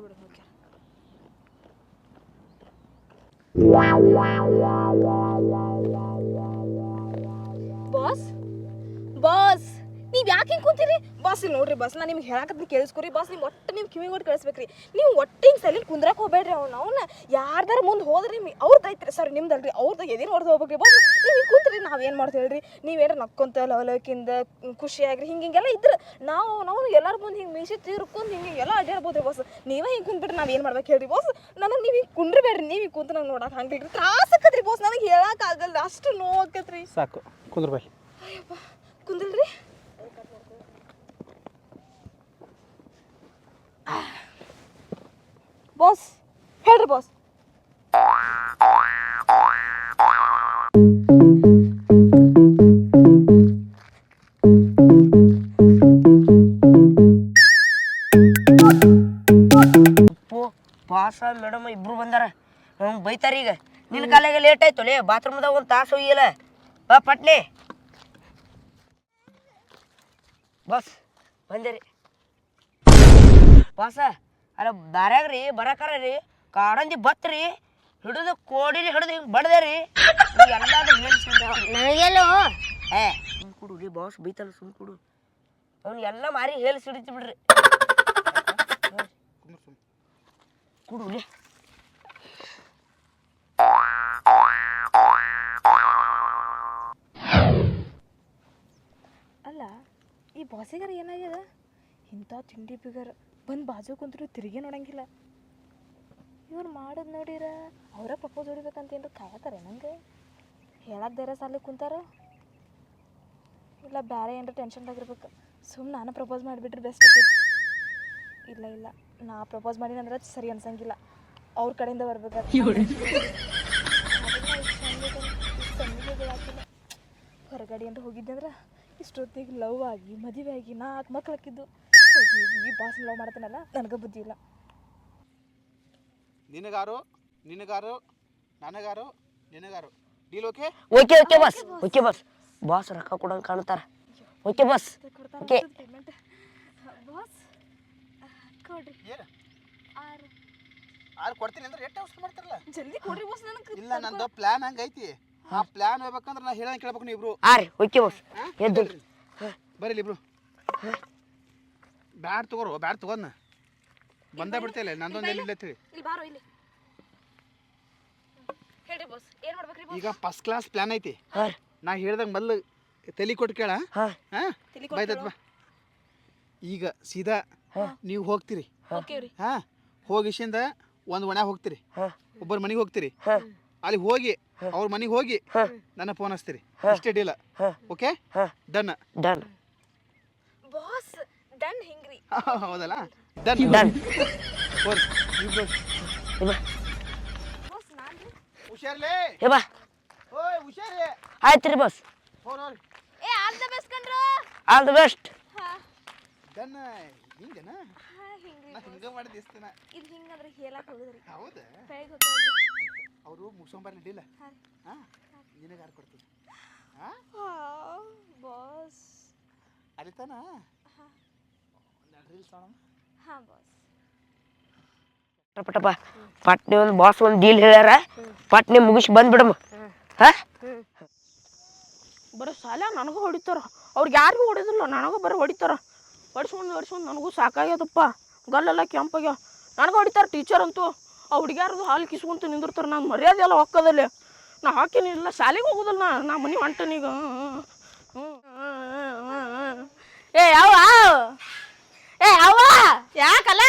ಕೇಳಿಬಿಡು okay. Boss? Boss ನೀವ್ ಯಾಕೆ ಕುಂತೀರಿ? Boss ಇಲ್ಲಿ ನೋಡ್ರಿ ಬಾಸ್ ನಾ ನಿಮ್ಗೆ ಹೇಳಕತ್ತೀನಿ ಕೇಳಿಸ್ಕೊರಿ. ಬಾಸ್ ನೀವು ಒಟ್ಟು ನೀವು ಕಿವಿ ಒಟ್ಟು ಕಳಿಸ್ಬೇಕ್ರಿ. ನೀವು ಒಟ್ಟು ಹಿಂಗೆ ಸೈಲೆಂಟ್ ಕುಂದ್ರಕ್ ಹೋಗ್ಬೇಡ್ರಿ ಅವ್ನ ಅವ್ನ ಯಾರ್ದಾರ ಮುಂದೆ ಹೋದ್ರಿ ನಿಮ್ಗೆ ಅವ್ರದ್ದು ಐತ್ರಿ. ಸರ್ ನಿಮ್ದಲ್ರಿ. ಅವ್ರದ್ದು ಎದಿನ ಹೊಡೆದು ಹೋಗ್ಬೇಕ್ರಿ. ಬಸ್ ನೀವು ಕೂತ್ರಿ ನಾವೇನು ಮಾಡ್ತೀವಿ ಹೇಳ್ರಿ? ನೀವೇನು ನಕ್ಕೊಂತ ಲವಲಕಿಂದ ಖುಷಿಯಾಗ್ರಿ ಹಿಂಗೆ ಹಿಂಗೆಲ್ಲ ಇದ್ರೆ ನಾವು ನಾವು ಎಲ್ಲರ ಮುಂದೆ ಹಿಂಗೆ ಮೀಸಿ ತೀರ್ಕೊಂಡು ಹಿಂಗೆ ಎಲ್ಲ ಅಡ್ಡಾಡ್ಬೋದ್ರಿ ಬಸ್. ನೀವೇ ಹಿಂಗೆ ಕುಂದ್ಬಿಟ್ರೆ ನಾವ್ ಏನು ಮಾಡ್ಬೇಕು ಹೇಳ್ರಿ ಬಾಸ್? ನನಗೆ ನೀವು ಹಿಂಗೆ ಕುಂಡ್ರಬೇಡ್ರಿ. ನೀವು ಹಿಂಗೆ ಕುಂತು ನಂಗೆ ನೋಡಕ್ಕೆ ಹಂಗೆ ತ್ರಾಸ ಆಕತ್ರಿ ಬಾಸ್. ನನಗೆ ಹೇಳಕ್ಕಾಗಲ್ಲ ಅಷ್ಟು ನೋವು ಆಕತ್ರಿ. ಸಾಕು. ಕುಂದ್ರ ಬಾಸ್ ಹೇಳ್ರಿ ಬಾಸ್ ಅಪ್ಪು ಪಾಸ ಮೇಡಮ್ ಇಬ್ರು ಬಂದಾರ. ಹ್ಞೂ ಬೈತಾರ ಈಗ. ನಿನ್ನ ಕಾಲಾಗ ಲೇಟ್ ಆಯ್ತು ಲೇ ಬಾತ್ರೂಮ್ದಾಗ ಒಂದು ತಾಸು ಒಯ್ಯಲ್ಲ. ಬಾ, ಪಟ್ನೆ. ಬಸ್ ರೀ. ಬಾಸ ಅಲ್ಲ ದಾರ್ಯಾಗ ರೀ ಬರಕಾರ ರೀ ಕಾಡಂದಿ ಬತ್ರಿ ಹಿಡಿದು ಕೋಡಿಲಿ ಹಿಡಿದು ಹಿಂಗೆ ಬಡ್ದೆ ರೀ. ಎಲ್ಲಾದ್ರೂ ನನಗೆಲ್ಲೋ? ಏ ಸುಮ್ ಕೊಡು ರೀ ಬಾಸ್ ಬೈತಲ್ಲ ಸುಮ್ ಕುಡು. ಅವ್ನು ಎಲ್ಲ ಮಾರಿ ಹೇಳಿ ಸಿಡಿತಿ ಬಿಡ್ರಿ. ಕೊಡು ರೀ ಅಲ್ಲ ಈ ಬಾಸಿಗಾರ ಏನಾಗ್ಯದ? ಇಂಥ ತಿಂಡಿ ಬಿಗರ್. ಬಂದು ಬಾಜು ಕುಂತ್ರು ತಿರುಗಿ ನೋಡಂಗಿಲ್ಲ. ಇವ್ರು ಮಾಡೋದು ನೋಡಿರ ಅವರ ಪ್ರಪೋಸ್ ಹೊಡಿಬೇಕಂತ ಏನ್ರ ಕಾಯತಾರೆ ನಂಗೆ? ಹೇಳಕ್ಕೆ ಬೇರೆ ಸಾಲ ಕುಂತಾರ? ಇಲ್ಲ ಬೇರೆ ಏನಾರ ಟೆನ್ಷನ್ದಾಗಿರ್ಬೇಕು ಸುಮ್ಮನೆ ನಾನು ಪ್ರಪೋಸ್ ಮಾಡಿಬಿಟ್ರೆ ಬೆಸ್ಟ್ ಆಗ್ತೈತಿ ಇಲ್ಲ ಇಲ್ಲ. ನಾ ಪ್ರಪೋಸ್ ಮಾಡಿನಂದ್ರೆ ಸರಿ ಅನ್ಸಂಗಿಲ್ಲ. ಅವ್ರ ಕಡೆಯಿಂದ ಬರ್ಬೇಕಾಗ್ತದೆ ಹೊರಗಡೆ ಅಂತ ಹೋಗಿದ್ದೆ ಅಂದ್ರೆ ಇಷ್ಟೊತ್ತಿಗೆ ಲವ್ ಆಗಿ ಮದುವೆ ಆಗಿ ನಾಲ್ಕು ಮಕ್ಳು ಹಾಕಿದ್ದು. ಈ ಬಾಸ್ ಲವ್ ಮಾಡ್ತಾನಲ್ಲ ನನಗೆ ಬುದ್ಧಿ ಇಲ್ಲ. ನಿನಗಾರು ನಿನಗಾರು ನನಗಾರು ನಿನಗಾರು. ಡೀಲ್ ಓಕೆ ಓಕೆ ಓಕೆ ಬಸ್ ಓಕೆ ಬಸ್ ಬಾಸ್ ರೊಕ್ಕ ಕೊಡಂಗೆ ಕಾಣ್ತಾರ. ಓಕೆ ಬಸ್ ಓಕೆ ಪೇಮೆಂಟ್ ಬಾಸ್ ಕೊಡ್ರಿ. ಏನು? ಆರು. ಆರು ಕೊಡ್ತೀನಿ ಅಂದ್ರೆ ಎಷ್ಟು ಅವಸರ ಮಾಡ್ತಾರಲ್ಲ? ಜಲ್ದಿ ಕೊಡ್ರಿ ಬಾಸ್ ನನಗೆ. ಇಲ್ಲ ನಂದು ಪ್ಲಾನ್ ಹಂಗೈತಿ ಆ ಪ್ಲಾನ್ ಹೋಗ್ಬೇಕಂದ್ರೆ ನಾ ಹೇಳಂಗೆ ಕೇಳ್ಬೇಕು ನೀವು ಇಬ್ರು ಆರಿ ಓಕೆ ಬಸ್ ಎದ್ದು. ಬರೀಲಿ ಇಬ್ರು. ಬ್ಯಾಡ್ ತಗೋರು ಬ್ಯಾಡ್ ತಗೋದ್ನ. ಬಂದ ಬಿಡ್ತಿಲ್ಲ ನಂದೊಂದು ಎಲ್ಲಿ ಇಲ್ಲತ್ತಿ ಇಲ್ಲಿ ಬಾರೋ ಇಲ್ಲಿ. ಹೇಳಿ ಬಾಸ್ ಏನು ಮಾಡ್ಬೇಕ್ರಿ ಈಗ ಫಸ್ಟ್ ಕ್ಲಾಸ್ ಪ್ಲಾನ್ ಐತಿ. ನಾ ಹೇಳ್ದಂಗೆ ಮೊದ್ಲು ತಲೆ ಕೊಟ್ಟು ಕೇಳ. ಬೈತತ್ ಬಾ ಈಗ ಸೀದಾ ನೀವು ಹೋಗ್ತೀರಿ. ಓಕೆ ರೀ. ಹಾ? ಹೋಗಿಸಿಂದ ಒಂದು ಒಣ ಹೋಗ್ತೀರಿ. ಹಾ. ಒಬ್ಬರ ಮನೆಗೆ ಹೋಗ್ತೀರಿ. ಹಾಂ. ಅಲ್ಲಿ ಹೋಗಿ ಅವ್ರ ಮನೆಗೆ ಹೋಗಿ ನನ್ನ ಫೋನ್ ಹಚ್ತೀರಿ. ಅಷ್ಟೇ ಡೀಲ. ಹಾಂ. ಓಕೆ ಹಾಂ. Done done boss done ಹಿಂಗ್ರಿ. ಹೌದಲ್ಲ? ಡನ್. ಡನ್ ಇಬ್ರು ಬಾಸ್ ನಾನು ಹುಷಾರ್ಲೇ? ಏ ಬಾ. ಓಯ್ ಹುಷಾರೇ ಆಯ್ತು ರೀ ಬಸ್ ಹೋರ್ ಹೋರಿ ಏ ಆಲ್ ದ ಬೆಸ್ಟ್ ಕಣ್ರು. ಆಲ್ ದ ಬೆಸ್ಟ್ ಹಾಂ. ಡನ್ ಹಿಂಗೇನ? ಹಿಂಗ ಮಾಡಿದ ಇಷ್ಟನ ಇದು ಹಿಂಗಂದ್ರೆ ಹೇಳಕ್ ಹೋಗುದ್ರಿ ಹೌದಾ? ಅವರು ಮುಗಿಸ್ಕೊಂಬರ್ಲಿ ಡೀಲ. ಹಾಂ. ನಿನಗೆ ಯಾರು ಕೊಡ್ತೀನಿ ಹಾ? ಬಾಸ್ ಅರಿತಾನ ರೀಲ್ಸ್ ನೋಡೋಣ ಹಾಂ ಬಾಸ್ ಪಟಪ ಪಟ್ನೆ ಒಂದು ಬಾಸ್ ಒಂದು ಡೀಲ್ ಹೇಳ್ಯಾರ. ಪಟ್ನೆ ಮುಗಿಸಿ ಬಂದ್ಬಿಡಮ್ಮ. ಹಾಂ? ಬರೋ ಸಾಲ ನನಗೂ ಹೊಡಿತಾರ. ಅವ್ರಿಗೆ ಯಾರಿಗೂ ಹೊಡೆದಿಲ್ಲ ನನಗೂ ಬರೋ ಹೊಡಿತಾರ. ಹೊಡ್ಸ್ಕೊಂಡು ಹೊಡ್ಸ್ಕೊಂಡು ನನಗೂ ಸಾಕಾಗ್ಯದಪ್ಪ. ಗಲ್ಲೆಲ್ಲ ಕೆಂಪಾಗ್ಯಾವ. ನನಗೂ ಹೊಡಿತಾರ ಟೀಚರ್ ಅಂತೂ. ಆ ಹುಡುಗ್ಯಾರದು ಹಾಲು ಕಿಸ್ಕೊಂತ ನಿಂದಿರ್ತಾರೆ. ನಾನು ಮರ್ಯಾದೆ ಎಲ್ಲ ಒಕ್ಕದಲ್ಲಿ. ನಾ ಹಾಕಿನಿಲ್ಲ ಶಾಲೆಗೆ ಹೋಗೋದಿಲ್ಲ ನಾ. ನಾ ಮನೆ ಹೊಂಟನೀಗ. ಏ ಯಾವ ಏ ಅವ ಯಾಕಲ್ಲ?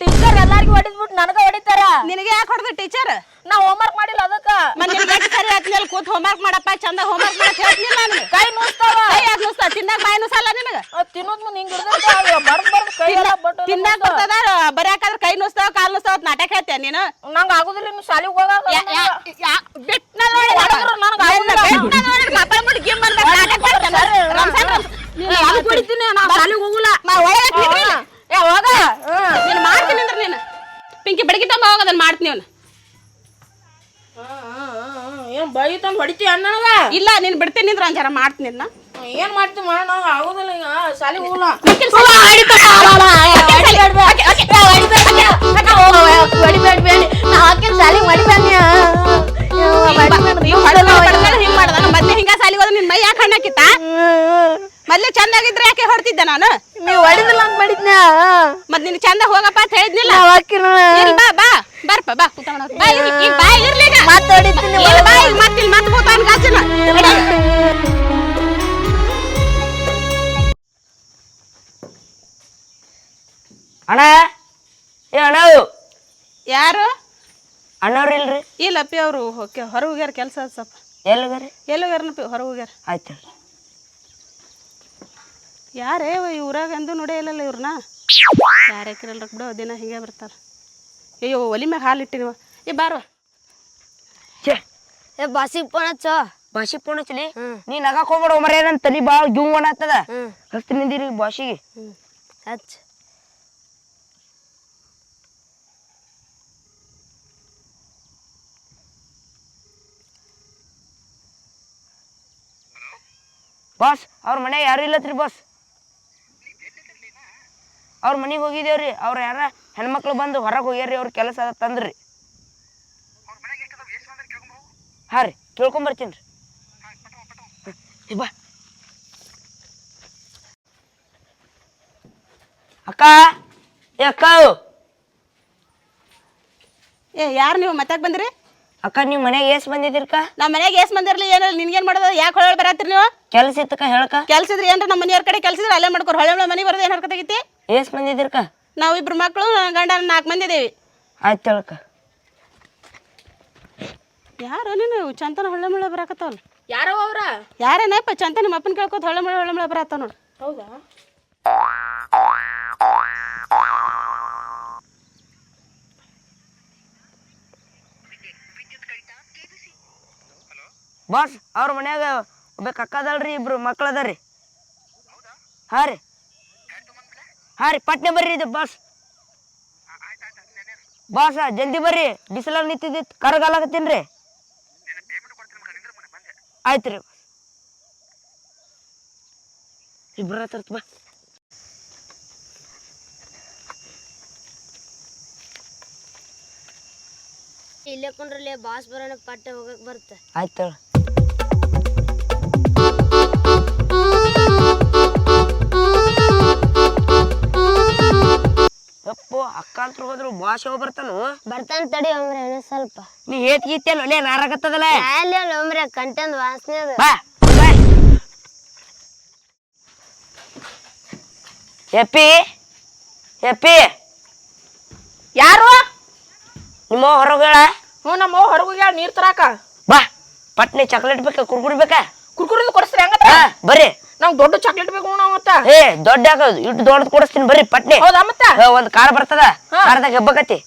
ಟೀಚರ್ ಎಲ್ಲಾರ್ಗೂ ಹೊಡಿದ್ಬಿಟ್ಟು ನನಗ ಹೊಡಿತಾರ? ನಿನಗೆ ಯಾಕೆ ಹೊಡೆದ ಟೀಚರ್ ನಾ ಹೋಮ್ವರ್ಕ್ ಮಾಡಿಲ್ಲ ಅದಕ್ಕ. ಮತ್ತೆ ನಿನ್ ಗಟ್ಟಿ ಸರಿ ಆದ್ಮೇಲೆ ಕೂತ್ ಹೋಮ್ವರ್ಕ್ ಮಾಡಪ್ಪ ಚಂದ ಹೋಮ್ವರ್ಕ್ ಮಾಡಕ್ ಹೇಳ್ತಿಲ್ಲ ನಾನು. ಕೈ ನುಸ್ತಾವ. ಕೈ ಯಾಕೆ ನುಸ್ತಾ ತಿನ್ನಾಕ ಬಾಯಿ ನುಸಲ್ಲ ನಿನಗ? ತಿನ್ನೋದ್ ಮುಂದೆ ಹಿಂಗ್ ಇರ್ತೈತೆ ಬರ್ದ್ ಬರ್ದ್ ಕೈ ಎಲ್ಲ ಬಟ್ ತಿನ್ನಾಕ ಬರ್ತದ? ಬರ್ಯಾಕಾದ್ರ ಕೈ ನುಸ್ತಾವ ಕಾಲ್ ನುಸ್ತಾವ ನಾಟಕ ಹೇಳ್ತೀಯ ನೀನು? ನಂಗ ಆಗುದಿಲ್ಲ ಇನ್ನು ಶಾಲೆಗೆ ಹೋಗಾಗ ಬಿಟ್ಟ ನೋಡಿ ನನಗ್. ಬಿಟ್ನ ನೋಡಿ ಕಪಾಳ ಮುಟ್ಟಿ ಗಿಮ್ ಬಂದ ನಾಟಕ ಮಾಡ್ತಾನ. ರಂಸಾನ್ ರಂಸ್- ನೀನು ಅದು ಕುಡಿತೀನಿ ನಾ ಶಾಲಿಗೆ ಹೋಗುಲ್ಲ. ಮಾ ಒಳಗೆ ಏ ಹೋಗ. ನೀನು ಮಾಡ್ತೀನಿ ಅಂದ್ರೆ ನೀನು. ಪಿಂಕಿ ಬೆಳಗ್ಗೆ ತಮ್ಮ ಹೋಗ ಅದನ್ನ ಮಾಡ್ತೀನಿ ಅವನು. ಏನ್ ಬೈ ತಂದು ಹೊಡಿತಿ ಅನ್ನಗ ಇಲ್ಲ ನೀನು ಬಿಡ್ತೀನಿ ಅಂದ್ರೆ ಜರ ಮಾಡ್ತೀನಿ ಇದನ್ನ ಏನ್ ಮಾಡ್ತೀನಿ ಮಾಡ ಆಗೋದಿಲ್ಲ ಆಗುದಿಲ್ಲ ಈಗ. ಶಾಲಿಗೆ ಹೋಗುಲ್ಲ. ಇಲ್ರಿ ಇಲ್ಲಪ್ಪಿ ಅವರು ಹೊರ ಹೋಗ್ಯಾರ ಕೆಲಸ ಸ್ವಲ್ಪ. ಎಲ್ಲಿ ಹೊರಗೆ ಹೊರ ಹೋಗ್ಯಾರ. ಆಯ್ತು ಯಾರೇ ಇವ್ರಾಗ ಅಂದು ಎಂದು ನೋಡೇ ಇಲ್ಲಲ್ಲ ಇವ್ರನ್ನ? ಯಾರೇ ಹಾಕಿರಲ್ರ ಬಿಡು ದಿನ ಹಿಂಗೆ ಬರ್ತಾರ. ಅಯ್ಯೋ ಒಲಿ ಮ್ಯಾಗ ಹಾಲು ಇಟ್ಟಿನವ ಏ ಬಾರೋ ಛೇ. ಏ ಬಾಸಿ ಫೋನ್ ಬಾಸಿ ಹಚ್ಚಲಿ? ನೀ ನಗಾಕ್ ಹೋಗ್ಬೇಡ ಮರ ಏನಂತ ತಲಿ ಭಾಳ ಗಿವ್ ಅನ್ನತ್ತದ ಹಸ್ತಿ ನಿಂದಿರಿ ಭಾಷೆಗೆ ಹಚ್ ಬಾಸ್ ಅವ್ರ ಮನೆ ಯಾರು ಇಲ್ಲತ್ರಿ ಬಾಸ್ ಅವ್ರ ಮನೆಗೆ ಹೋಗಿದ್ದೇವ್ರಿ. ಅವ್ರ ಯಾರ? ಹೆಣ್ಮಕ್ಳು ಬಂದು ಹೊರಗೆ ಹೋಗ್ಯಾರ್ರಿ, ಅವ್ರ ಕೆಲಸ ಅದ ತಂದ್ರಿ. ಹಾಂ ರೀ ಕೇಳ್ಕೊಂಬರ್ತೀನಿ ರೀ ಬಾ. ಅಕ್ಕ, ಏ ಅಕ್ಕ. ಏ, ಯಾರು ನೀವು ಮತ್ತೆ ಬಂದ್ರಿ? ಅಕ್ಕ ನೀವ್ ಮನೆಗೆ ಏಸ್ ಬಂದಿದ್ದೀರಕ್ಕ ನಮ್ಮ ಮನೆಗೆ ಏಸ್ ಬಂದಿರ್ಲಿ ಏನಿಲ್ಲ ನಿನ್ಗೇನು ಮಾಡೋದು? ಯಾಕೆ ಹೊಳೆ ಬರತ್ತೀರಿ ನೀವು? ಕೆಲಸ ಇತ್ತಕ ಹೇಳಕ ಕೆಲ್ಸ ಇದ್ರೆ ಏನ್ರ ನಮ್ಮ ಮನೆಯವ್ರ ಕಡೆ ಕೆಲಸ ಇದ್ರೆ ಅಲ್ಲೇ ಮಾಡ್ಕೊರ್ ಹೊಳೆ ಹೊಳೆ ಮನೆ ಬರೋದು ಏನು ತೆಗಿತಿ ಏಸ್ ಬಂದಿದ್ದೀರಕ್ಕ ನಾವು ಇಬ್ರು ಮಕ್ಕಳು ನನ್ನ ಗಂಡ ನಾಲ್ಕು ಮಂದಿ ಇದೇವಿ. ಆಯ್ತು ಹೇಳಕ ಯಾರು ನೀನು? ಚಂತನ ಹೊಳ್ಳೆ ಮಳೆ ಬರಾಕತ್ತಾವಲ್ಲ? ಯಾರೋ ಅವ್ರ? ಯಾರೇನಪ್ಪ? ಚಂತ ನಿಮ್ಮ ಅಪ್ಪನ ಕೇಳ್ಕೊತ ಹೊಳ್ಳೆ ಮುಳ್ಳ ಹೊಳ್ಳೆ ಮುಳ್ಳ ಬರತ್ತಾವ ನೋಡು. ಹೌದಾ? ಬಾಸ್ ಅವ್ರ ಮನ್ಯಾಗ ಒಬ್ಬ ಅಕ್ಕ ಅದಾಳ್ರಿ ಇಬ್ರು ಮಕ್ಳು ಅದಾರಿ. ಹಾಂ ರೀ. ಹಾಂ ರೀ ಪಟ್ನೆ ಬರ್ರಿ ಇದು ಬಾಸ್ ಬಾಸ ಜಲ್ದಿ ಬರ್ರಿ. ಬಿಸಿಲಲ್ಲಿ ನಿಂತಿದ್ದಿತ್ತು ಕರಗಾಲಾಗತ್ತೀನಿ ರೀ. ಆಯ್ತು ರೀ. ಇಬ್ರ ತರ್ತ ಬಾ. ಇಲ್ಲೇ ಕುಂಡ್ರಲ್ಲೇ ಬಾಸ್ ಬರೋಣ ಪಟ್ಟೆ ಹೋಗಕ್ ಬರುತ್ತೆ? ಆಯ್ತು ಅಕ್ಕ ಅಂತ ಹೋದ್ರು ಬಾಸ್ ಯಾವ ಬರ್ತಾನು. ಬರ್ತಾನ ತಡಿ ಒಮ್ರೆ ಸ್ವಲ್ಪ. ನೀ ಏತ್ ಗೀತೆ ಒಲೆ ನಾರಾಗತ್ತದಲ್ಲ ಅಲ್ಲಿ ಒಮ್ರೆ ಕಂಟೆಂದ್ ವಾಸನೆ ಅದ. ಬಾ ಎಪ್ಪಿ ಎಪ್ಪಿ. ಯಾರು? ನಿಮ್ಮ ಹೊರಗಳ ಹ್ಞೂ ನಮ್ಮ ಹೊರಗೋಗ್ಯಾಳ ನೀರ್ ತರಾಕ. ಬಾ ಪಟ್ನೆ ಚಾಕ್ಲೇಟ್ ಬೇಕಾ ಕುರ್ಕುರಿ ಬೇಕಾ? ಕುರ್ಕುರಿ ಕೊಡಿಸ್ರಿ ಹಂಗತ್ರ ಬರೀ ಬರ್ರಿ. ನಂಗೆ ದೊಡ್ಡ ಚಾಕ್ಲೇಟ್ ಬೇಕು ನಾವು ಮತ್ತ? ಏ ದೊಡ್ಡ ಆಗೋದು ಇಟ್ಟು ದೊಡ್ಡದು ಕೊಡಿಸ್ತೀನಿ ಬರ್ರಿ ಪಟ್ನೆ. ಹೌದಾ ಮತ್ತ? ಒಂದು ಒಂದ್ ಕಾರ್ ಬರ್ತದ? ಕಾರ್ದಾಗ ಹೆಬ್ಬಕತಿ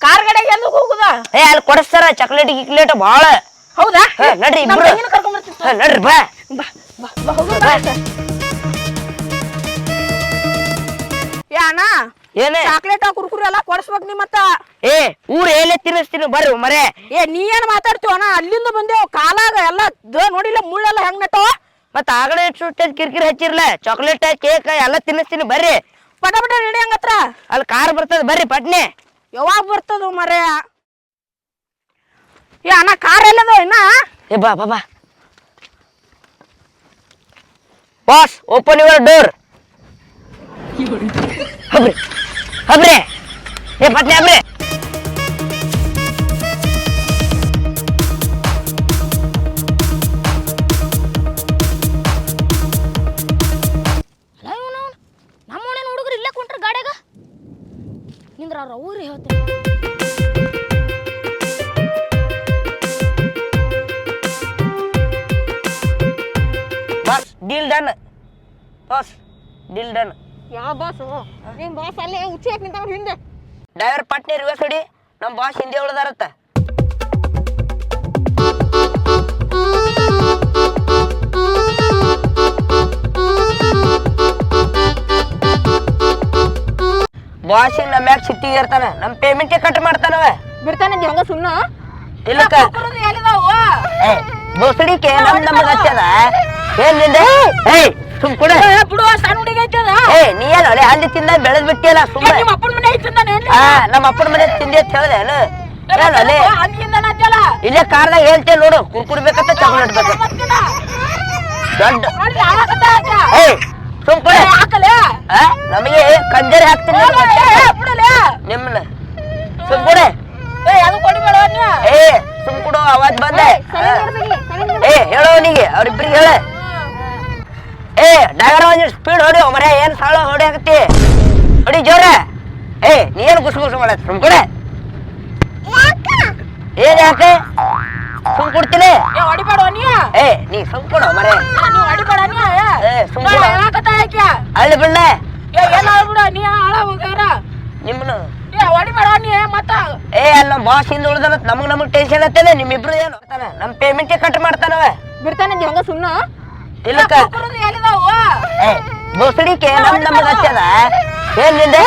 ಕಾರ್ ಗಡೆಗೆ ಎಂದು ಹೋಗುದ? ಏ ಅಲ್ಲಿ ಕೊಡಿಸ್ತಾರ ಚಾಕ್ಲೇಟ್ ಗಿಕ್ಲೇಟ್ ಬಾಳ. ಹೌದಾ? ಹೇ, ನಡ್ರಿ ನಮ್ಮ ಇಬ್ರು. ತಂಗಿನ ಹೇ, ನಡ್ರಿ ಬಾ. ಬಾ ಬಾ ಬಾ ಹೋಗೋಣ ಬಾ. ಏ ಅಣ್ಣ ಏನೇ? ಚಾಕ್ಲೇಟ್ ಕುರ್ಕುರಿ ಎಲ್ಲ ಕೊಡಿಸ್ಬೇಕು ನೀ ಮತ್ತ? ಏ ಊರ್ ಎಲ್ಲೇ ತಿನ್ನಿಸ್ತೀನಿ ಬರ್ರಿ ಮರೆ ಏ ನೀ ಏನ್ ಮಾತಾಡ್ತೀವ ಅಣ್ಣ? ಅಲ್ಲಿಂದ ಬಂದೇವ್ ಕಾಲಾಗ ಎಲ್ಲ ದ ನೋಡಿಲ್ಲ ಮುಳ್ಳೆಲ್ಲ ಹೆಂಗ್ ನಟ್ಟವ? ಮತ್ತ ಆಗಲೇ ಸುಟ್ಟ ಕಿರಿಕಿರಿ ಹಚ್ಚಿರ್ಲ ಚಾಕ್ಲೇಟ್ ಕೇಕ್ ಎಲ್ಲ ತಿನ್ನಿಸ್ತೀನಿ ಬರ್ರಿ. ಪಟ ಪಟ ನಡಿ ಹಂಗತ್ರ? ಅಲ್ಲಿ ಕಾರ್ ಬರ್ತದ ಬರ್ರಿ ಪಟ್ನೆ. ಯಾವಾಗ ಬರ್ತದ ಮರೆ ಏ ಅಣ್ಣ ಕಾರ್ ಎಲ್ಲದ ಇನ್ನ? ಏ ಬಾ ಬಾ ಬಾ. ಬಾಸ್ ಓಪನ್ ಯುವರ್ ಡೋರ್ ಹಬ್ರಿ. ಹಬ್ರಿ. ಏ ಪಟ್ನೆ ಹಬ್ರಿ. ನಿಂದ್ರ ಅವ್ರ ಅವ್ರು ಹೇಳ್ತಾರೆ. Boss deal done boss deal done ಯಾವ ಬಾಸ್? ನಿಮ್ಮ ಬಾಸ್ ಅಲ್ಲೇ ಉಚ್ಚಿ ಹಾಕಿ ನಿಂತಾವ ಹಿಂದೆ. ಡ್ರೈವರ್ ಪಟ್ನಿ ರಿವರ್ಸ್ ಹೊಡಿ. ನಮ್ಮ ಬಾಸ್ ಹಿಂದೆ ಉಳ್ದಾರತ್ತ. ಬಾಸ್ ನಮ್ಮ ಮ್ಯಾಗ ಸಿಟ್ಟಿ ಇರ್ತಾನ ನಮ್ಮ ಪೇಮೆಂಟ್ ಕಟ್ ಮಾಡ್ತಾನವ ಬಿಡ್ತಾನೆ ಹಂಗ ಸುಮ್ಮನ ಇಲ್ಲಕ್ಕ ಏ ಬೋಸಡಿಕೆ ನಮ್ ನಮಗ ಹಚ್ಚದ ಏನ್ನಿಂದ? ಏಯ್ ಸುಮ್ ಕೊಡ. ಬಿಡು ಸಣ್ಣ ಹುಡುಗಿ ಐತದ? ಏ ನೀ ಏನ ಅಲೆ ಅಲ್ಲಿ ತಿಂದ ಬೆಳೆದ್ ಬಿಟ್ಟಿಯಲ್ಲ ಸುಮ್ಮನೆ ನಿಮ್ಮ ಅಪ್ಪನ ಮನೆ ಐತಂದಾನೆ ಆ ನಮ್ಮ ಅಪ್ಪನ ಮನೆ ತಿಂದೆ ಅಂತ ಹೇಳ್ದೆ ಏನು? ಅಲೆ ಇಲ್ಲೇ ಕಾರ್ದಾಗ ಹೇಳ್ತೇನೆ ನೋಡು ಕುರ್ಕುಡ್ಬೇಕಂತ ಚಾಕ್ಲೇಟ್ ಬೇಕು ದೊಡ್ಡ ಏಯ್ ಸುಮ್ ಕೊಡ ಹಾಕಲೆ? ನಮಗೆ ಕಂಜರಿ ಹಾಕ್ತೀನಿ ನಿಮ್ಮನ್ನ ಸುಮ್ ಏ ಸುಮ್ ಕೊಡು ಅವಾಜ್ ಬಂದೆ. ಏ ಹೇಳೋ ಅವನಿಗೆ ಅವ್ರಿಬ್ರಿಗೆ ಹೇಳ. ಏ ಡೈವರ್ ಒಂದ್ ಸ್ಪೀಡ್ ಹೊಡಿ ಮರೆ ಏನ್ ಸಾಳ ಹೊಡಿ ಆಗತ್ತಿ ಹೊಡಿ ಜೋರ. ಏ ನೀನು ಗುಸು ಗುಸು ಮಾಡ ಸುಮ್ ಕೊಡೆ ಏನ್ ಯಾಕೆ? ಸುಮ್ ಕೊಡ್ತೀನಿ. ಏ ಹೊಡಿಬೇಡ ನೀ ಏ ನೀ ಸುಮ್ ಕೊಡು ಮರೆ. ನೀ ಹೊಡಿಬೇಡ ನೀ ಏ? ಸುಮ್ ಕೊಡು. ಹೇಳಕತ್ತ ಯಾಕೆ ಅಳ್ಳಿ ಬಿಡ್ಲೆ. ಏ ಏನ್ ಬಿಡ ನೀ ಆಳ ಹೋಗಾರ ನಿಮ್ಮನು ಏ ಹೊಡಿಬೇಡ ನೀ ಮತ್ತ? ಏ ಅಲ್ಲಿ ನಮ್ಮ ಹಿಂದೆ ಉಳ್ದಲ್ಲ ನಮಗ್ ನಮಗ್ ಟೆನ್ಷನ್ ಆತಲ್ಲ ನಿಮ್ಮಿಬ್ರು ಏನು? ನಮ್ ಪೇಮೆಂಟ್ ಕಟ್ ಮಾಡ್ತಾನವ. ಬಿಡ್ತಾನೆ ಹಂಗ ಸುಮ್ಮನ ಇಲ್ಲಕ್ಕ. ಎಲ್ಲಿದಾವ? ಏ ಬೋಸಡಿಕೆ ನಮ್ ನಮಗ್ ಹಚ್ಚದ ಏನ್ನಿಂದ?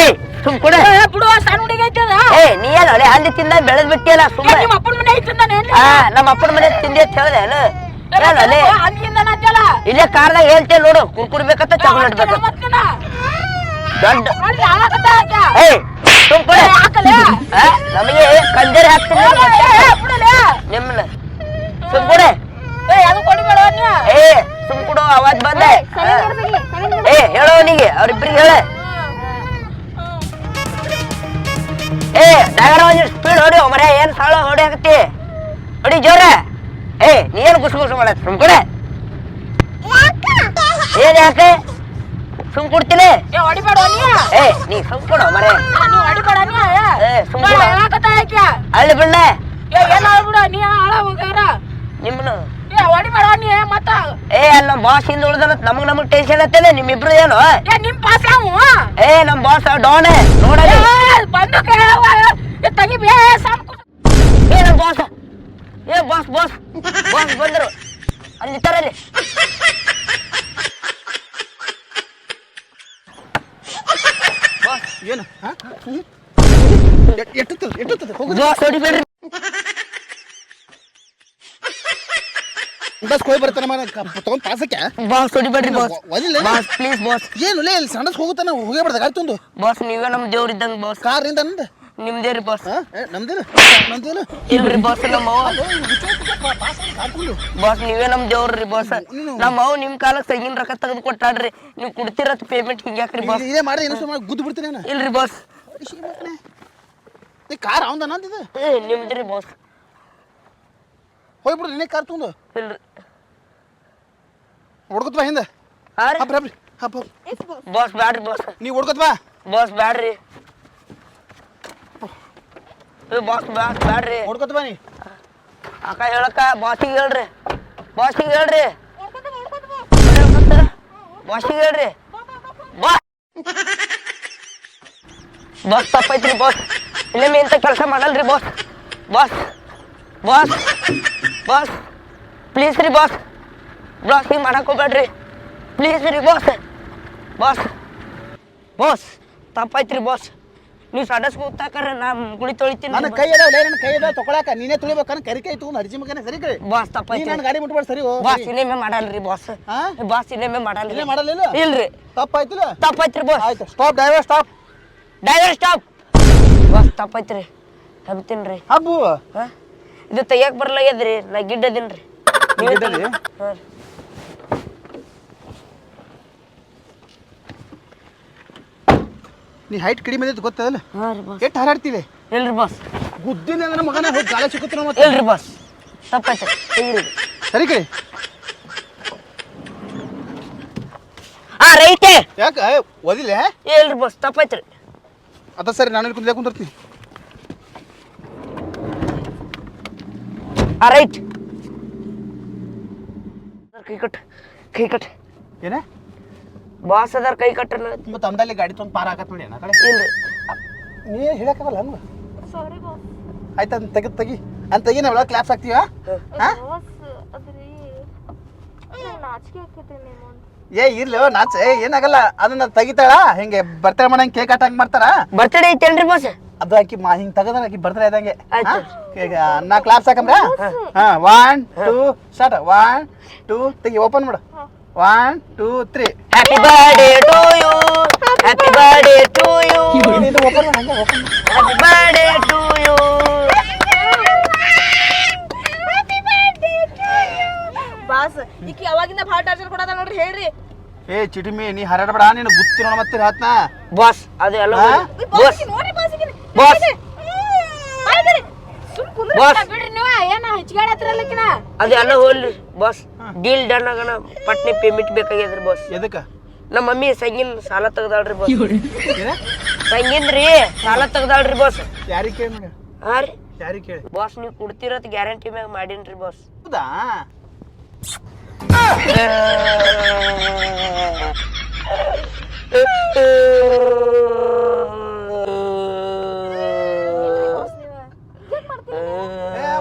ಏಯ್ ಸುಮ್ ಕೊಡ. ಬಿಡು ಸಣ್ಣ ಹುಡುಗಿ ಐತದ ಏ ನೀ ಏನು ಅಲೆ ಅಲ್ಲಿ ತಿಂದ ಬೆಳೆದ್ ಬಿಟ್ಟಿಯಲ್ಲ ಸುಮ್ಮನೆ ನಿಮ್ಮ ಅಪ್ಪನ ಮನೆ ಐತಂದಾನೆ ಆ ನಮ್ಮ ಅಪ್ಪನ ಮನೆ ತಿಂದೆ ಅಂತ ಹೇಳ್ದೆ ಏನು? ಏನು ಅಲೆ ಹಂಗಿಂದ ನಾಚಲ್ಲ ಇಲ್ಲೇ ಕಾರ್ದಾಗ ಹೇಳ್ತೇ ನೋಡು ಕುರ್ಕುರಿ ಬೇಕಂತ ಚಾಕ್ಲೇಟ್ ಬೇಕು ಮತ್ತೇನ ದೊಡ್ಡ ಏ ಸುಮ್ ಕೊಡ. ನಮಗೆ ಕಂಜರಿ ಹಾಕ್ತೀನಿ ನಿಮ್ಮನ್ನ ಸುಮ್ ಕೊಡೆ. ಅದು ಏ ಸುಮ್ ಕೊಡು ಅವಾಜ್ ಬಂದೆ. ಏ ಹೇಳೋ ಅವನಿಗೆ ಅವ್ರಿಬ್ರಿಗೆ ಹೇಳ. ಏ ಡಗರ ಒಂದು ಸ್ಪೀಡ್ ಹೊಡಿ ಮರ ಏನು ಸಾಳ ಹೊಡಿ ಆಗತ್ತಿ? ಹೊಡಿ ಜೋರ. ಏ ನೀ ಏನ್ ಗುಸು ಗುಸು ಮಾಡತ್ ಸುಮ್ ಕೊಡೆ. ಏನ್ ಯಾಕೆ? ಸುಮ್ ಕೊಡ್ತೀನಿ ಏ ನೀ ಏ ನೀ ಸುಮ್ ಕೊಡು. ಮರ ಏನ್ ಬಿಡ ನೀ ಆಳ ಹೋಗಾರ ನಿಮ್ಮನು ಏ ಅಲ್ಲಿ ಬಾಸ್ ಹಿಂದೆ ಉಳ್ದಲ್ಲ ನಮಗ್ ನಮಗ್ ಟೆನ್ಷನ್ ಹತ್ತದ ನಿಮ್ಮಿಬ್ರು ಏನು? ಏ ನಿಮ್ ಅವು ಏ ನಮ್ ಬಾಸ್ ಡಾನೆ ನೋಡಲಿ. ಬಂದು ಕೇಳವ ತಗಿ ಬೇ ಸಾಕು ಏ ನಮ್ ಬಾಸ್ ಏ ಬಾಸ್ ಬಾಸ್ ಬಾಸ್ ಬಂದರು. ಅಲ್ಲಿ ತರಲ್ಲಿ ಏನು? ಎಟ್ಟುತ್ತದ ಎಟ್ಟುತ್ತದ ಹೋಗು ಬಾಸ್ ಹೊಡಿಬೇಡ್ರಿ ಬಸ್ ಹೋಗಿ ಬರ್ತಾನ ಮನೆ ತಗೊಂಡ್ ತಾಸಕ್ಕೆ? ಬಾಸ್ ಹೊಡಿಬೇಡ್ರಿ ಬಾಸ್ ಒದಿಲ್ಲ? ಬಾಸ್ ಪ್ಲೀಸ್ ಬಾಸ್ ಏನು ಲೇ ಇಲ್ಲಿ ಸಣ್ಣ ಹೋಗುತ್ತಾನ ಹೋಗೇ ಬರ್ದ ಗಾಡಿ ತುಂಡು ಬಾಸ್ ನೀವೇ ನಮ್ ದೇವ್ರ ಇದ್ದಂಗ ಬಾಸ್ ಕಾರ್ನಿಂದ? ನಂದ ನಿಮ್ದೇ ರೀ ಬಾಸ್ ನಮ್ದೇನು? ನಮ್ದೇನು? ಇಲ್ರಿ ಬಾಸ್ ನಮ್ಮ ಬಾಸ್ ನೀವೇ ನಮ್ ದೇವ್ರಿ ಬಾಸ್ ನಮ್ಮ ಅವ್ ನಿಮ್ ಕಾಲಕ್ಕೆ ತೆಗಿನ ರೊಕ್ಕ ತೆಗೆದು ಕೊಟ್ಟಾಡ್ರಿ ನೀವು ಕೊಡ್ತಿರತ್ ಪೇಮೆಂಟ್ ಹಿಂಗ್ಯಾಕ್ರಿ ಬಾಸ್ ಇದೇ ಮಾಡಿ ಏನು ಸುಮಾರು ಗುದ್ದು ಬಿಡ್ತೀನಿ ಇಲ್ರಿ ಬಾಸ್ ಕಾರ್ ಅವಂದ ನಂದಿದೆ ನಿಮ್ದ್ರಿ ಬಾಸ್ ಹೋಗ್ಬಿಡು ನಿನ್ನೆ ಕಾರ್ ತುಂಡು ಇಲ್ರಿ. ಹೊಡ್ಕೊತ್ ಬಾ ಹಿಂದೆ. ಹಾ ರೀ. ಬಾಸ್ ಬ್ಯಾಡ್ರಿ ಬಾಸ್ ನೀ ಹೊಡ್ಕೊತ್ ಬಾ. ಬಾಸ್ ಬ್ಯಾಡ್ರಿ. ಬಾಸ್ ಬ್ಯಾಡ್ ಬ್ಯಾಡ್ರಿ. ಹೊಡ್ಕೊತ್ ಬಾ ನೀ. ಅಕ್ಕ ಹೇಳಕ್ಕ ಬಾಸಿಗೆ ಹೇಳ್ರಿ. ಬಾಸಿಗೆ ಹೇಳ್ರಿ. ಬಾಸಿಗೆ ಹೇಳ್ರಿ. ಬಾ ಬಾಸ್ ತಪ್ಪೈತ್ರಿ ಬಾಸ್ ಇಲ್ಲೇ ಇಂಥ ಕೆಲಸ ಮಾಡಲ್ರಿ boss boss boss boss please ರೀ ಬಾಸ್ ಬಾಸ್ ಹಿಂಗೆ ಮಾಡಕ್ ಹೋಗ್ಬೇಡ್ರಿ ಪ್ಲೀಸ್ ರೀ ಬಾಸ್ ಬಾಸ್ ಬಾಸ್ ತಪ್ಪಾಯ್ತ್ರಿ ಬಾಸ್ ನೀವು ಸಡಸ್ ಕೂತಾಕ್ರೆ ನಾ ಗುಳಿ ತೊಳಿತೀನಿ ನನ್ನ ಕೈ ಅದಾವ ನನ್ನ ಕೈ ಅದಾವ ತಗೊಳಕ ನೀನೇ ತುಳಿಬೇಕನ್ನ ಕರಿ ಕೈ ತಗೊಂಡು ಅರ್ಜಿ ಮಗನ ಸರಿ ಕೈ ಬಾಸ್ ನೀ ತಪ್ಪಾಯ್ತು ನನ್ನ ಗಾಡಿ ಮುಟ್ಬೇಡ ಸರಿ ಹೋ ಬಾಸ್ ಇನ್ನೇಮೆ ಮಾಡಲ್ರಿ ಬಾಸ್ ಹಾ ಬಾಸ್ ಇನ್ನೇಮೆ ಮಾಡಲ್ರಿ ಇಲ್ಲೇ ಮಾಡಲಿಲ್ಲ ಇಲ್ರಿ ತಪ್ಪಾಯ್ತಿಲ್ಲ ತಪ್ಪಾಯ್ತ್ರಿ ಬಾಸ್ ಆಯ್ತು stop driver stop driver stop boss ತಪ್ಪಾಯ್ತ್ರಿ ತಗ್ತೀನಿ ರೀ ಹಬ್ಬು ಹಾ ಇದು ತೆಗಿಯಕ್ ಬರ್ಲಾಗ್ಯದ್ರಿ ನಾ ಗಿಡ್ಡ ಅದೀನ್ರಿ. ನೀವೇ ಗಿಡ್ಡ ಅದಿ? ರೀ. ನೀ ಹೈಟ್ ಕಡಿಮೆ ಐತಿ ಗೊತ್ತದಲ್ಲ ಹಾ ರೀ ಬಾಸ್ ಎಷ್ಟು ಹಾರಾಡ್ತೀವಿ? ಇಲ್ರಿ ಬಾಸ್ ಗುದ್ದಿನ ಅಂದ್ರೆ ಮಗನ ಹೋಗಿ ಗಾಳಿ ಸಿಕ್ಕುತ್ತ ಮತ್ತೆ ಇಲ್ರಿ ಬಾಸ್ ತಪ್ಪಾಯ್ತು ತೆಗೀರಿ. ಸರಿ ಕೈ ಆ ರೈತೆ. ಯಾಕೆ? ಓದಿಲ್ಲ? ಇಲ್ರಿ ಬಾಸ್ ತಪ್ಪಾಯ್ತು ಅದ ಸರಿ ನಾನು ಇಲ್ಲಿ ಕುಂತ ಕುಂದಿರ್ತೀನಿ. ಆ ರೈಟ್. ಕೈ ಕಟ್ ಕೈ ಕಟ್. ಏನ? ಬಾಸ್ ಅದಾರ ಕೈ ಕಟ್ಟಲ್ಲ ಮತ್ತೆ ಅಂದಲ್ಲಿ ಗಾಡಿ ತೊಗೊಂಡು ಪಾರ ಹಾಕತ್ ನೋಡಿ ಕಡೆ. ಇಲ್ರಿ. ನೀ ಹೇಳಕ್ಕಾಗಲ್ಲ ಹಂಗ? ಸಾರಿ ಬಾಸ್ ಆಯ್ತು ಅಂತ ತೆಗೆದು ತೆಗಿ. ಅಂತ ತೆಗಿ ನಾವೆಲ್ಲ ಕ್ಲಾಪ್ಸ್ ಹಾಕ್ತೀವ ಹಾ. ಬಾಸ್ ಅದ್ರಿ. ನಂಗ್ ನಾಚಿಕೆ ಆಕೈತೆ ನಿಮ್ಮ ಏ ಇರ್ಲಿ ನಾಚ ಏನಾಗಲ್ಲ. ಅದನ್ನ ತೆಗಿತಾಳ? ಹಿಂಗೆ ಬರ್ತಾಳ ಮಾಡಂಗೆ ಕೇಕ್ ಕಟ್ ಹಂಗೆ ಮಾಡ್ತಾರ? ಬರ್ತಡೇ ಐತೇನ್ರಿ ಬಾಸ್ ಅದು ಆಕಿ ಮಾ ಹಿಂಗೆ ತೆಗದ್ರ ಆಕಿ ಬರ್ತಾರೆ ಇದಂಗೆ ಆಯ್ತು. ಹಾ? ಈಗ ನಾ ಕ್ಲಾಪ್ಸ್ ಹಾಕಂಬ್ರ? ಹಾ. One two start one two ತೆಗಿ ಓಪನ್ ಮಾಡು. One two three happy birthday to you happy birthday to you ಇದು ಓಪನ್ ಮಾಡಿ ಹಂಗೆ open happy birthday to you boss ಈಕಿ ಅವಾಗಿಂದ ಭಾಳ ಟಾರ್ಚರ್ ಕೊಡದ ನೋಡ್ರಿ ಹೇಳ್ರಿ. ಏ ಚಿಟಿಮಿ ನೀ ಹರಡಬೇಡ ನೀನು ಗುತ್ತಿ ನೋಡ ಮತ್ತೆ ಹತ್ನ? ಬಾಸ್ ಅದು ಎಲ್ಲ ಹಾ? ಬಾಸ್ ನೋಡ್ರಿ ಬಾಸ್ ಬಾಸ್ ಸುಮ್ ಕುಂದ್ರ ಬಾಸ್ ನೀವು. ಏನ ಹೆಚ್ಚಿಗಾಡ ಹತ್ರಲ್ಲಕಿನ ಅದು ಎಲ್ಲ ಹೋಗ್ಲಿ. ಬಾಸ್ ಡೀಲ್ ಡನ್ ಆಗಣ. ಪಟ್ನಿ ಪೇಮೆಂಟ್ ಬೇಕಾಗ್ಯದ್ರಿ ಬಾಸ್ ಎದಕ್ಕ? ನಮ್ಮ ಮಮ್ಮಿ ಸಂಗಿನ ಸಾಲ ತೆಗ್ದಾಳ್ರಿ ಬಾಸ್ ಸಂಗಿನ್ರಿ ಸಾಲ ತೆಗ್ದಾಳ್ರಿ ಬಾಸ್ ಯಾರಿಗೆ ಕೇಳಿ ಹಾ ರೀ. ಯಾರಿಗೆ ಕೇಳಿ? ಬಾಸ್ ನೀವು ಕೊಡ್ತಿರತ್ ಗ್ಯಾರಂಟಿ ಮ್ಯಾಗ ಮಾಡೀನ್ರಿ ಬಾಸ್ ಹೌದಾ?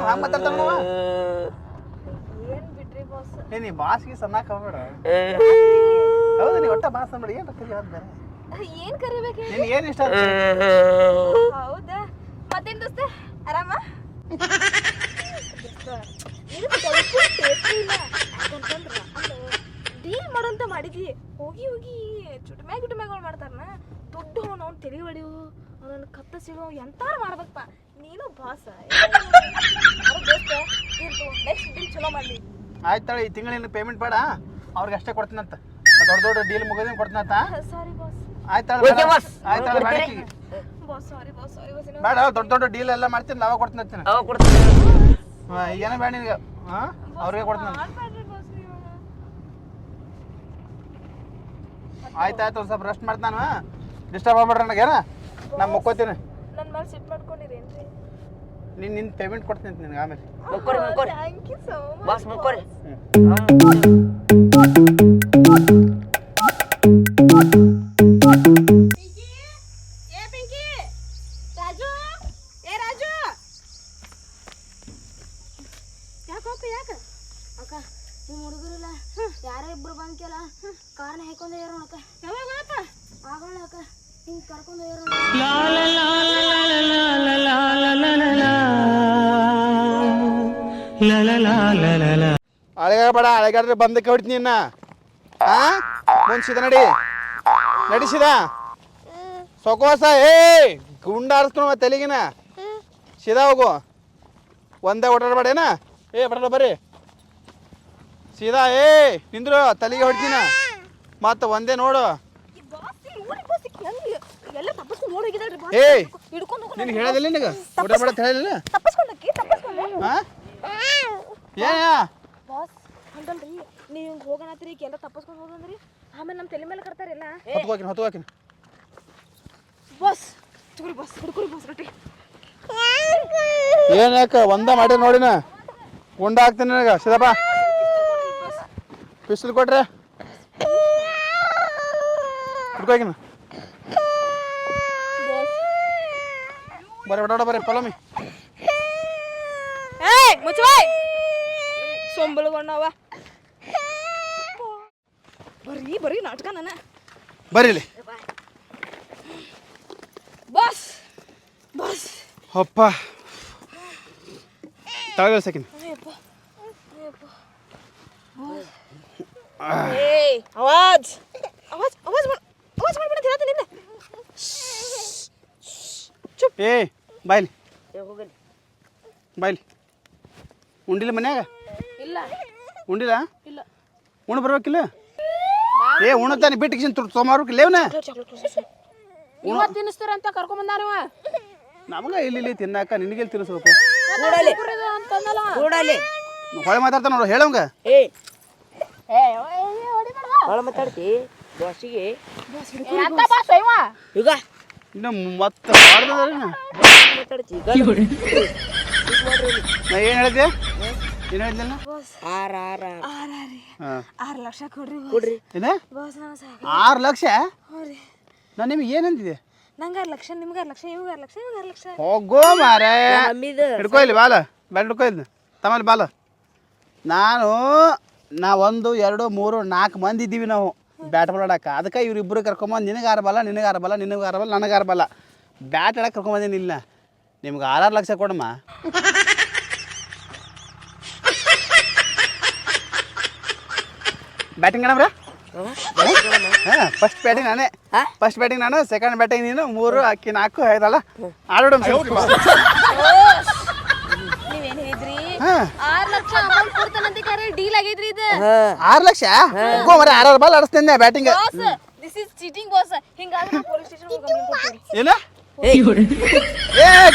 ಹಂಗೆ ಬಿಡ್ರಿ ಬಾಸ್ ಏ ನೀ ಸಣ್ಣ ಸಣ್ಣಾಕ ಹೋಗ್ಬೇಡ. ಹೌದು ನೀ ಒಟ್ಟ ಬಾಸ್ ಅಂದ್ಬೇಡ ಏನು ಕರಿ ಹೋದ್ ಬೇರೆ. ಏನ್ ಕರಿಬೇಕು ನಿನ್ ಏನು ಇಷ್ಟ ಆಗುತ್ತೆ? ಹೌದಾ? ಮತ್ತೇನ್ ದೋಸ್ತ? ಆರಾಮ? ಡೀಲ್ ಮಾಡೋಂತ ಮಾಡಿದ್ವಿ. ಹೋಗಿ ಹೋಗಿ ಚುಟ್ಮ್ಯಾಗ ಗಿಟ್ಮ್ಯಾಗಳು ಮಾಡ್ತಾರನ ದೊಡ್ಡ ಅವ್ನು ಅವ್ನು ತಲೆ ಹೊಡಿವು ಅವನನ್ನು ಕತ್ತಸಿಳು ಎಂತಾರು ಮಾಡ್ಬೇಕಪ್ಪ. ನೀನು ಬಾಸ ನೆಕ್ಸ್ಟ್ ಬಿಲ್ ಚಲೋ ಮಾಡ್ಲಿ. ಆಯ್ತು ತಾಳಿ ಈ ತಿಂಗಳಿನ ಪೇಮೆಂಟ್ ಬೇಡ. ಅವ್ರಿಗೆ ಅಷ್ಟೇ ಕೊಡ್ತೀನಂತ. ದೊಡ್ಡ ದೊಡ್ಡ ಡೀಲ್ ಮುಗಿದ್ರೆ ಕೊಡ್ತೀನಂತ. ಸಾರಿ ಬಾಸ್ ಆಯ್ತಾಳೆ. ಆಯ್ತಾಳ boss sorry boss sorry boss ಬೇಡ ದೊಡ್ಡ ದೊಡ್ಡ ಡೀಲ್ ಎಲ್ಲ ಮಾಡ್ತೀನಿ ನಾವ ಕೊಡ್ತೀನಿ ಅಂತೀನಿ. ಅವಾಗ ಕೊಡ್ತೀನಿ. ಹಾ, ಈಗೇನ ಬೇಡ ನಿನಗೆ. ಹಾಂ? ಅವ್ರಿಗೆ ಕೊಡ್ತೀನಿ. ಆಯ್ತು ಒಂದು ಸ್ವಲ್ಪ ರೆಸ್ಟ್ ಮಾಡ್ತಾನ ಡಿಸ್ಟರ್ಬ್ ಆಗ್ಬೇಡ್ರಿ ನನಗೇನ ನಾನು ಮುಕ್ಕೋತೀನಿ. ನನ್ನ ಮೇಲೆ ಸಿಟ್ ಮಾಡ್ಕೊಂಡಿರೇನ್ರಿ? ನೀ ನಿನ್ನ ಪೇಮೆಂಟ್ ಕೊಡ್ತೀನಿ ನಿನಗೆ ಆಮೇಲೆ. ಮುಕ್ಕೋರಿ ಮುಕ್ಕೋರಿ. Thank you so much boss ಮುಕ್ಕೋರಿ ಬಂದಕ್ಕೆ ಹೊಡಿತೀನಿ ಹಾ ಮುನ್ಸಿದ ನಡಿ. ನಡಿಸಿದ? ಸೊಕೋಸ ಏ ಗುಂಡಾರಿಸ್ಕೊಂಡು ಮತ್ತೆ ತೆಲಿಗಿನ. ಸೀದಾ ಹೋಗು. ಒಂದೇ ಓಡಾಡಬೇಡೇನ ಏ ಬಡಾಡ ಬರ್ರಿ ಸೀದಾ ಏ ನಿಂದ್ರು ತಲೆಗೆ ಹೊಡ್ತೀನ. ಮತ್ತೆ ಒಂದೇ ನೋಡು. ಏ ನೀನು ಹೇಳೋದಿಲ್ಲ ನಿನಗೆ? ಓಡಾಡಬೇಡ ಹೇಳಿಲ್ಲ ಏನ ನೀವು ಹಿಂಗೆ ಹೋಗೋಣತ್ರಿ ಈಗ ಎಲ್ಲ ತಪ್ಪಿಸ್ಕೊಂಡು ಹೋದಂದ್ರಿ? ಆಮೇಲೆ ನಮ್ಮ ತಲೆ ಮೇಲೆ ಕರ್ತಾರೆ ಹೊತ್ತು ಹೋಗಿನ ಬಸ್ ಹೋಗಿನ ಬಸ್ ಹುಡುಕುರಿ ಬಸ್ ಹಿಡ್ಕೊರಿ ಬಾಸ್ ರೊಟ್ಟಿ. ಏನ್ ಯಾಕ ಒಂದ ಮಾಡಿ ನೋಡಿನ? ಉಂಡ ಹಾಕ್ತೀನಿ ನನಗ ಸಿದಪ್ಪ ಪಿಸ್ತಲ್ ಕೊಟ್ರೆ? ಹುಡ್ಕೋಕಿನ ಬರ್ರಿ ಬಿಡೋಡ ಬರ್ರಿ ಪಲಮಿ. ಏಯ್ ಮುಚ್ಚವಾಯ್ ಸೊಂಬಳಗೊಂಡವ. ಬರೀ ಬರೀ ನಾಟಕ ನನ್ನ ಬರ್ರಿ ಇಲ್ಲಿ. Boss boss. ಅಪ್ಪ. ತಳಗ ಸಕಿನ. ಏಯ್ ಅವಾಜ್. ಅವಾಜ್ ಆವಾಜ್ ಮಾಡ್ ಆವಾಜ್ ಮಾಡ್ಬೇಡ ಅಂತ ಹೇಳ್ತೀನಿ ನಿನ್ನ ಏ ಬಾಯ್ಲಿ. ಹೋಗಲಿ. ಬಾಯ್ಲಿ. ಉಂಡಿಲ್ಲ ಮನ್ಯಾಗ? ಇಲ್ಲ. ಉಂಡಿಲ್ಲ? ಇಲ್ಲ. ಉಣ ಬರ್ಬೇಕಿಲ್ಲ? ಏ ಉಣತಾನೆ ಬಿಟ್ಟಿಗೆ ತೊಗೊಂಬರ್ಬೇಕಿಲ್ಲ ಇವನ ಇವತ್ತು ತಿನ್ನಿಸ್ತೀರ ಅಂತ ಕರ್ಕೊಂಬಂದಾರ ಇವ ನಮಗ ಇಲ್ಲಿ ಇಲ್ಲಿ ತಿನ್ನಾಕ ನಿನಗೆ ತಿನ್ನಿಸ್ಬೇಕು? ಅಂತಂದಲ್ಲ. ಕೂಡಲಿ. ಹೊಳೆ ಮಾತಾಡ್ತಾನ ನೋಡು ಹೇಳಂಗ ಏ. ಭಾಳ ಮಾತಾಡ್ತಿ? ಬಾಸಿಗೆ ಎಂತ ಬಾಸ್ ಇವ ಈಗ ಇನ್ನು ಮತ್ತೆ ಮಾಡ್ದದ ಮಾತಾಡ್ತಿ? ನಾ ಏನು ಹೇಳಿದೆ ಏನು ಆರ್ ಆರ್ ಆರ್. ಆರ್ ಆರ್. ಆರು ಲಕ್ಷ ಕೊಡ್ರಿ ಕೊಡ್ರಿ. ಏನ? ಬಾಸ್ ನಾನು ಸಾಕು. ಆರು ಲಕ್ಷ? ಹ್ಞೂ ರೀ. ನಾನು ನಿಮ್ಗೆ ಏನಂತಿದೆ ನಂಗೆ ಆರು ಲಕ್ಷ ನಿಮ್ಗೆ ಆರು ಲಕ್ಷ ಇವ್ಗೆ ಆರು ಲಕ್ಷ ಇವ್ಗೆ ಆರು ಲಕ್ಷ. ಹೋಗೋ ಮಾರೇ. ಮಮ್ಮಿದು. ಹಿಡ್ಕೊ ಇಲ್ಲಿ ಬಾಲ. ಬ್ಯಾಟ್ ಹಿಡ್ಕೊ ಇಲ್ಲಿ ತಮ್ಮಲ್ಲಿ ಬಾಲ. ನಾನು ನಾ ಒಂದು ಎರಡು ಮೂರು ನಾಲ್ಕು ಮಂದಿ ಇದ್ದೀವಿ ನಾವು. ಬ್ಯಾಟ್ ಬಾಲ್ ಆಡಕ್ಕೆ. ಅದಕ್ಕೆ ಇವ್ರಿಬ್ರು ಕರ್ಕೊಂಬಂದು ನಿನಗೆ ಆರಬಲ್ಲ ನಿನಗೆ ಆರಬಲ್ಲ ನಿನಗೆ ಆರಬಲ್ಲ ನನಗೆ ಆರಬಲ್ಲ ಬ್ಯಾಟ್ ಆಡಕ್ಕೆ ಕರ್ಕೊಂಬಂದಿನಿಲ್ಲ ನಿಮ್ಗೆ ಆರಾರು ಲಕ್ಷ ಕೊಡಮ್ಮ. ಬ್ಯಾಟಿಂಗ್ ಅಣ್ಣ ಹಾಂ ಫಸ್ಟ್ ಬ್ಯಾಟಿಂಗ್ ನಾನೇ. ಫಸ್ಟ್ ಬ್ಯಾಟಿಂಗ್ ನಾನು ಸೆಕೆಂಡ್ ಬ್ಯಾಟಿಂಗ್ ನೀನು ಮೂರು ಅಕ್ಕಿ ನಾಲ್ಕು ಐದಲ್ಲ? ಆಡೋಣ ಆರ್ ಆರು ಲಕ್ಷ? ಆರು ಹೋಗೋ ಮರ ಆರಾರು ball ಆಡಿಸ್ತೇನೆ batting boss this is cheating boss ಹಿಂಗಾದ್ರೆ ಪೊಲೀಸ್ ಸ್ಟೇಷನ್ ಕಂಪ್ಲೇಂಟ್ ಕೊಡ್ತೀವಿ ಏನ? ಏ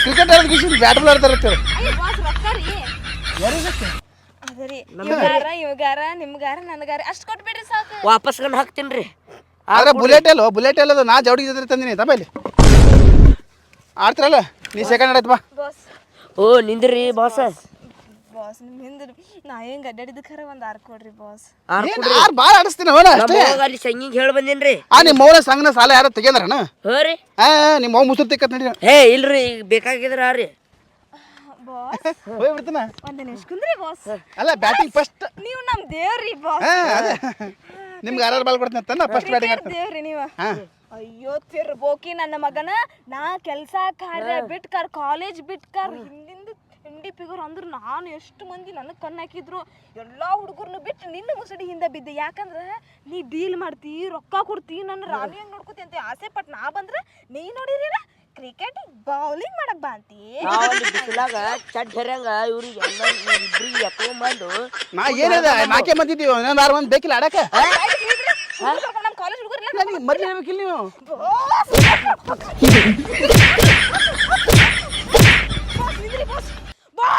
ಕ್ರಿಕೆಟ್ ಆಡೋದು ಬ್ಯಾಟ್ ಬಾಲ್ ಆಡ್ತಾರೆ ಅಂತಾರೆ. ಅಯ್ಯ ಬಾಸ್ ರೊಕ್ಕ ರೀ ಅದ ರೀ ಇವ್ಗಾರ ಇವ್ಗಾರ ನಿಮ್ಗಾರ ನನಗಾರ. ಅಷ್ಟು ಕೊಟ್ಬಿಡ್ರಿ ಸಾಕು. ವಾಪಸ್ ಗನ್ ಹಾಕ್ತೀನಿ ರೀ ಆದ್ರೆ ಬುಲೆಟ್ ಎಲ್ಲೋ ಬುಲೆಟ್ ಎಲ್ಲದು ನಾ ಜೌಡಿ ಇದ್ರೆ ತಂದಿನಿ. ತಪ್ಪಲ್ಲಿ ಆಡ್ತಿರಲ್ಲ? ನೀ ಸೆಕೆಂಡ್ ಆಡತ್ ಬಾ. ಬಾಸ್ ಓ ನಿಂದ್ರಿ ಬಾಸ್ ಬಾಸ್ ನಿಮ್ ಹಿಂದೆ ನಾ ಹೆಂಗ್ ಅಡ್ಡಾಡಿದ ಖರೆ ಒಂದ್ ಆರ್ ಕೊಡ್ರಿ ಬಾಸ್ ಆರ್ ಏನ್ ಆರು ಬಾಲ್ ಆಡಿಸ್ತೀನಿ ಅವನ ಅಷ್ಟೇ. ಅಲ್ಲಿ ಸಂಗಿಂಗ್ ಹೇಳಿ ಬಂದೇನ್ರಿ. ಆ ನಿಮ್ಮ ಮೌನ ಸಂಘನ ಸಾಲ ಯಾರು ತೆಗೆದ್ರಣ ಹೋ ರೀ. ಆ ನಿಮ್ಮ ಮೌ ಮುಸುರ್ ತಿಕ್ಕತ್ ನಡಿ ಹೇ ಇಲ್ರಿ ಈಗ ಬೇಕಾಗಿದ್ರ ರೀ ಬಾಸ್ ಹೋಗಿ ಬಿಡ್ತಾನ? ಒಂದ್ ನಿಮಿಷ ಕುಂದ್ರಿ ಬಾಸ್ ಅಲ್ಲ ಬ್ಯಾಟಿಂಗ್ ಫಸ್ಟ್ ನೀವು ನಮ್ ದೇವ್ರಿ ಬಾಸ್ ನಿಮ್ಗೆ ಆರಾರು ಬಾಲ್ ಕೊಡ್ತೀನಿ ಅಂತ ಫಸ್ಟ್ ಬ್ಯಾಟಿಂಗ್ ಆಡ್ತಾನೆ ದೇವ್ರಿ ನೀವ. ಅಯ್ಯೋ ತಿರ್ಬೋಕಿ ನನ್ನ ಮಗನ. ನಾ ಕೆಲಸ ಕಾರ್ಯ ಬಿಟ್ ಕಾರ್ ಕಾಲೇಜ್ ಬಿಟ್ಕರ್ ಹಿಂದಿಂದ ತಿಂಡಿ ಫಿಗರ್ ಅಂದ್ರೆ ನಾನು ಎಷ್ಟು ಮಂದಿ ನನ್ನ ಕಣ್ಣು ಹಾಕಿದ್ರು. ಎಲ್ಲಾ ಹುಡುಗರ್ನು ಬಿಟ್ಟು ನಿನ್ನ ಮುಸಡಿ ಹಿಂದೆ ಬಿದ್ದೆ. ಯಾಕಂದ್ರೆ ನೀ ಡೀಲ್ ಮಾಡ್ತಿ ರೊಕ್ಕ ಕೊಡ್ತಿ ನನ್ನ ರಾಣಿ ಹಂಗ್ ನೋಡ್ಕೊತಿ ಅಂತ ಆಸೆ ಪಟ್ ನಾ ಬಂದ್ರೆ ನೀ ನೋಡಿರಿಲ್ಲ ಕ್ರಿಕೆಟ್ ಬೌಲಿಂಗ್ ಮಾಡಕ್ ಬಾ ಅಂತಿ ನಾವಲ್ಲಿ ಬಿಸಿಲಾಗ ಚಡ್ ಹೆರಂಗ ಇವ್ರಿಗೆ ಎಲ್ಲ ಇಬ್ರಿಗೆ ಎಕ್ಕೊ ಬಂದು ನಾ ಏನದ? ನಾಕೆ ಬಂದಿದ್ದೀವಿ ಇನ್ನೊಂದು ಆರು ಮಂದಿ ಬೇಕಿಲ್ಲ ಆಡಕ ನಮ್ಮ ಕಾಲೇಜ್ ಹುಡುಗರೆಲ್ಲ ನನಗೆ ಮರ್ಲಿ ಹೇಳ್ಬೇಕಿಲ್ಲ ನೀವು? ಬಾ.